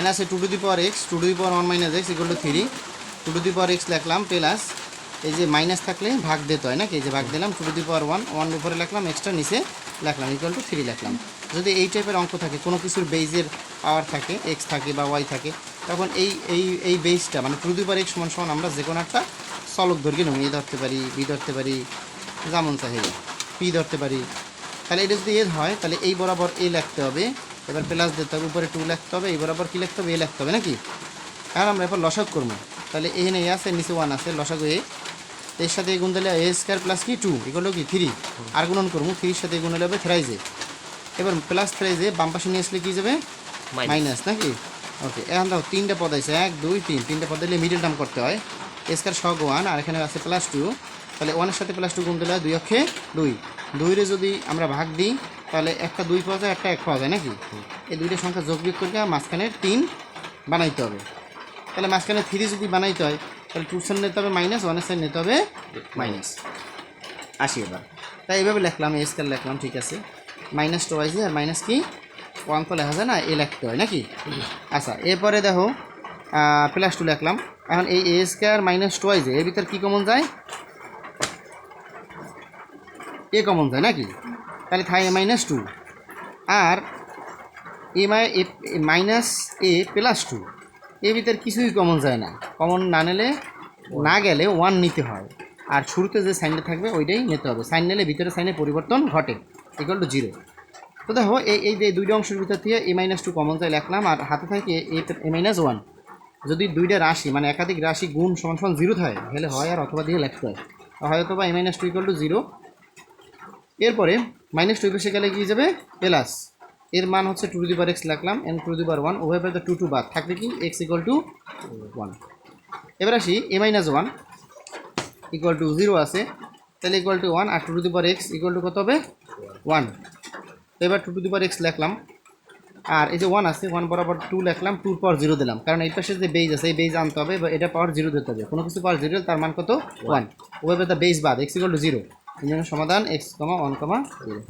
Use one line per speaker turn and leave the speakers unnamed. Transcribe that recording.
N আছে two to the power x two to the power one minus x equal to three two to the power x লিখলাম plus এই যে minus থাকলে ভাগ দিতে হয় নাকি? এই যে ভাগ দিলাম two to the power one one উপরে লিখলাম এক্সট্রা নিচে লিখলাম ইকুয়াল টু থ্রি লিখলাম। যদি এই টাইপের অঙ্ক থাকে, কোনো কিছুর বেইজের পাওয়ার থাকে এক্স থাকে বা ওয়াই থাকে, তখন এই এই এই বেসটা মানে টু দি পাওয়ার এক্স সমান সমান আমরা যে কোনো একটা চলক দৈর্ঘ্য নেব এ ধরতে পারি বি ধরতে পারি, যেমন চাহে পি ধরতে পারি। তাহলে এটা যদি এ হয়, তাহলে এই বরাবর এ লিখতে হবে। এবার প্লাস দিতে হবে উপরে টু লিখতে হবে এই বরাবর কী লিখতে হবে? এ লিখতে হবে নাকি? কারণ আমরা এরপর লসাগ করব। তাহলে এ আছে নিচে ওয়ান আছে লসাগু এ। এর সাথে গুণ দিলে এ স্কোয়ার প্লাস কি? টু এগুলো কি? থ্রি আর গুণন করব থ্রির সাথে গুণ হলে হবে থ্রাইজে এবার প্লাস থ্রাইজে বাম পাশে নিয়ে আসলে কী যাবে? মাইনাস নাকি? ওকে এখন দেখো তিনটা পদ আছে এক দুই তিন। তিনটা পদ দিলে মিডিল টার্ম করতে হয়। স্কোয়ার সগ ওয়ান আর এখানে আছে প্লাস টু তাহলে ওয়ানের সাথে প্লাস টু গুণ দিলে দুই অক্ষে দুই। দুইরে যদি আমরা ভাগ দিই তাহলে একটা দুই পাওয়া যায়, একটা এক পাওয়া যায়, নাকি? এই দুইটা সংখ্যা যোগ বিয়োগ করে মাঝখানে তিন বানাইতে হবে। তাহলে মাঝখানে থ্রি যদি বানাইতে হয়, তাহলে টু সাইড নিতে হবে মাইনাস ওয়ানের সাইড নিতে হবে মাইনাস আসি এবার। তাই এইভাবে লিখলাম এ স্কোয়ার লিখলাম, ঠিক আছে। মাইনাস টু ওয়াইজে আর মাইনাস কি? ওয়ান তো লেখা যায় না, এ লিখতে হয়, নাকি? আচ্ছা এরপরে দেখো প্লাস টু লিখলাম। এখন এই এ স্কোয়ার মাইনাস টু ওয়াইজে এর ভিতর কী কমন যায়? এ কমন যায়, নাকি? তাহলে থাই এ মাইনাস টু আর a my a minus a plus two এর ভিতর কিছুই কমন যায় না। কমন না নিলে, না গেলে ওয়ান নিতে হয়। আর শুরুতে যে সাইনটা থাকবে, ওইটাই নিতে হবে। সাইন নিলে ভিতরে সাইনে পরিবর্তন ঘটে ইকুয়াল টু জিরো তো দেখো, এই এই যে দুইটা অংশের ভিতর থেকে এ মাইনাস টু কমন যায় লিখলাম, আর হাতে থাকে এ মাইনাস ওয়ান যদি দুইটা রাশি মানে একাধিক রাশি গুণ সমান সমান জিরো থাকে, তাহলে হয় আর অথবা দিয়ে লেখতে হয়। হয়তো বা a minus two equal to zero এরপরে মাইনাস টু পাশে গেলে কি যাবে? প্লাস। এর মান হচ্ছে টু বার এক্স লিখলাম এন টু দি বার ওয়ান উভয় পারে টু টু বাদ থাকবে কি? এক্স ইকুয়াল টু ওয়ান এবার আসি a minus one equal to zero আছে, তাহলে equal to one R two to the power x equal to কত হবে? ওয়ান তো এবার two to the power x লিখলাম, আর এই যে ওয়ান আছে ওয়ান বরাবর টু লিখলাম টুর পাওয়ার জিরো দিলাম। কারণ এই পাশে যে বেজ আছে, এই বেজ আনতে হবে বা এটা পাওয়ার জিরো দিতে হবে। কোনো কিছু পাওয়ার জিরো তার মান কত? ওয়ান ওভাবে দ্য বেজ বাদ এক্স ইকুয়াল টু জিরো এই জন্য সমাধান x comma one comma zero